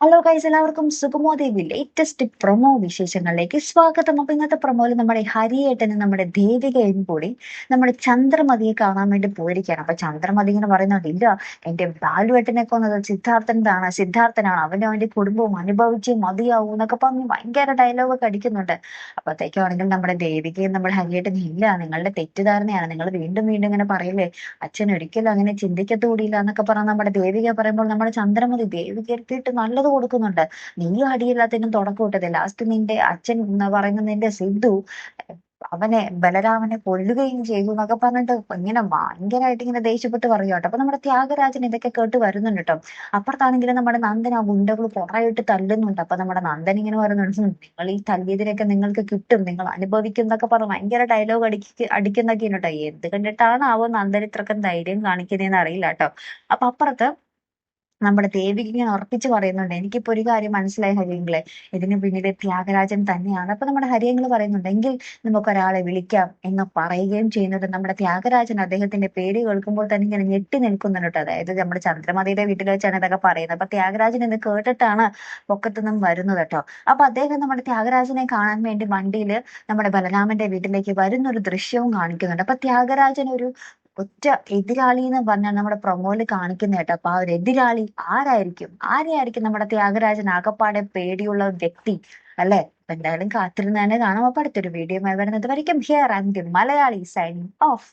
Hello guys എല്ലാവർക്കും സുഗമോദേവി latest promo വിശേഷങ്ങളിലേക്ക് സ്വാഗതം. അപ്പൊ ഇന്നത്തെ പ്രൊമോയിൽ നമ്മുടെ ഹരിയേട്ടനും നമ്മുടെ ദേവികയും കൂടി നമ്മുടെ ചന്ദ്രമതിയെ കാണാൻ വേണ്ടി പോയിരിക്കുകയാണ്. അപ്പൊ ചന്ദ്രമതി ഇങ്ങനെ പറയുന്നുണ്ട് ഇല്ല എന്റെ ബാലുവേട്ടനെ കൊന്നത് സിദ്ധാർത്ഥനാണ് സിദ്ധാർത്ഥനാണ്. അവനും അവന്റെ കുടുംബവും അനുഭവിച്ച് മതിയാവും എന്നൊക്കെ പറഞ്ഞ് ഭയങ്കര ഡയലോഗ് ഒക്കെ അടിക്കുന്നുണ്ട്. അപ്പോഴത്തേക്കാണെങ്കിൽ നമ്മുടെ ദേവികയും നമ്മുടെ ഹരിയേട്ടനും ഇല്ല നിങ്ങളുടെ തെറ്റിദ്ധാരണയാണ്. നിങ്ങൾ വീണ്ടും വീണ്ടും ഇങ്ങനെ പറയില്ലേ? അച്ഛൻ ഒരിക്കലും അങ്ങനെ ചിന്തിക്കത്തുകൂടിയില്ല എന്നൊക്കെ പറഞ്ഞ് നമ്മുടെ ദേവിക പറയുമ്പോൾ നമ്മുടെ ചന്ദ്രമതി ദേവിക എടുത്തിട്ട് നല്ലത് കൊടുക്കുന്നുണ്ട്. നീ അടിയില്ലാത്തതിനും തുടക്കം ഇട്ടത്. ലാസ്റ്റ് നിന്റെ അച്ഛൻ എന്ന് പറയുന്ന നിന്റെ സിദ്ധു അവനെ ബലരാമനെ കൊല്ലുകയും ചെയ്തു എന്നൊക്കെ പറഞ്ഞിട്ട് ഇങ്ങനെ ഭയങ്കരമായിട്ട് ഇങ്ങനെ ദേഷ്യപ്പെട്ട് പറയുക കേട്ടോ. അപ്പൊ നമ്മുടെ ത്യാഗരാജൻ ഇതൊക്കെ കേട്ട് വരുന്നുണ്ട് കേട്ടോ. അപ്പുറത്താണെങ്കിൽ നമ്മുടെ നന്ദൻ ആ ഗുണ്ടകൾ പുറയിട്ട് തല്ലുന്നുണ്ട്. അപ്പൊ നമ്മുടെ നന്ദൻ ഇങ്ങനെ പറയുന്നുണ്ട് നിങ്ങൾ ഈ തല്ലിയതിനൊക്കെ നിങ്ങൾക്ക് കിട്ടും നിങ്ങൾ അനുഭവിക്കും എന്നൊക്കെ പറഞ്ഞ് ഭയങ്കര ഡയലോഗ് അടിക്ക അടിക്കുന്നൊക്കെയാണ് കേട്ടോ. എന്ത് കണ്ടിട്ടാണ് ആവോ നന്ദൻ ഇത്രക്കും ധൈര്യം കാണിക്കുന്നതെന്ന് അറിയില്ല കേട്ടോ. അപ്പൊ അപ്പുറത്ത് നമ്മുടെ ദേവിക ഇങ്ങനെ ഉറപ്പിച്ച് പറയുന്നുണ്ട്. എനിക്കിപ്പോ ഒരു കാര്യം മനസ്സിലായി ഹരിയങ്ങളെ ഇതിന് പിന്നിലെ ത്യാഗരാജൻ തന്നെയാണ്. അപ്പൊ നമ്മുടെ ഹരിയങ്ങൾ പറയുന്നുണ്ട്. എങ്കിൽ നമുക്ക് ഒരാളെ വിളിക്കാം എന്ന് പറയുകയും ചെയ്യുന്നത് നമ്മുടെ ത്യാഗരാജൻ അദ്ദേഹത്തിന്റെ പേര് കേൾക്കുമ്പോൾ തന്നെ ഇങ്ങനെ ഞെട്ടി നിൽക്കുന്നുണ്ട് അതായത് നമ്മുടെ ചന്ദ്രമതിയുടെ വീട്ടിൽ വെച്ചാണ് ഇതൊക്കെ പറയുന്നത്. അപ്പൊ ത്യാഗരാജൻ ഇത് കേട്ടിട്ടാണ് പൊക്കത്തു നിന്നും വരുന്നത് കേട്ടോ. അപ്പൊ അദ്ദേഹം നമ്മുടെ ത്യാഗരാജനെ കാണാൻ വേണ്ടി വണ്ടിയിൽ നമ്മുടെ ബലരാമന്റെ വീട്ടിലേക്ക് വരുന്ന ഒരു ദൃശ്യവും കാണിക്കുന്നുണ്ട്. അപ്പൊ ത്യാഗരാജൻ ഒരു ഒറ്റ എതിരാളി എന്ന് പറഞ്ഞാൽ നമ്മുടെ പ്രൊമോയിൽ കാണിക്കുന്ന കേട്ടോ. അപ്പൊ ആ ഒരു എതിരാളി ആരായിരിക്കും? ആരെയായിരിക്കും നമ്മുടെ ത്യാഗരാജൻ? ആകപ്പാടെ പേടിയുള്ള വ്യക്തി അല്ലെ? എന്തായാലും കാത്തിരുന്ന് തന്നെ കാണാം. അപ്പൊ അടുത്തൊരു വീഡിയോ വരുന്നത് വരയ്ക്കും. Here and Malayali signing off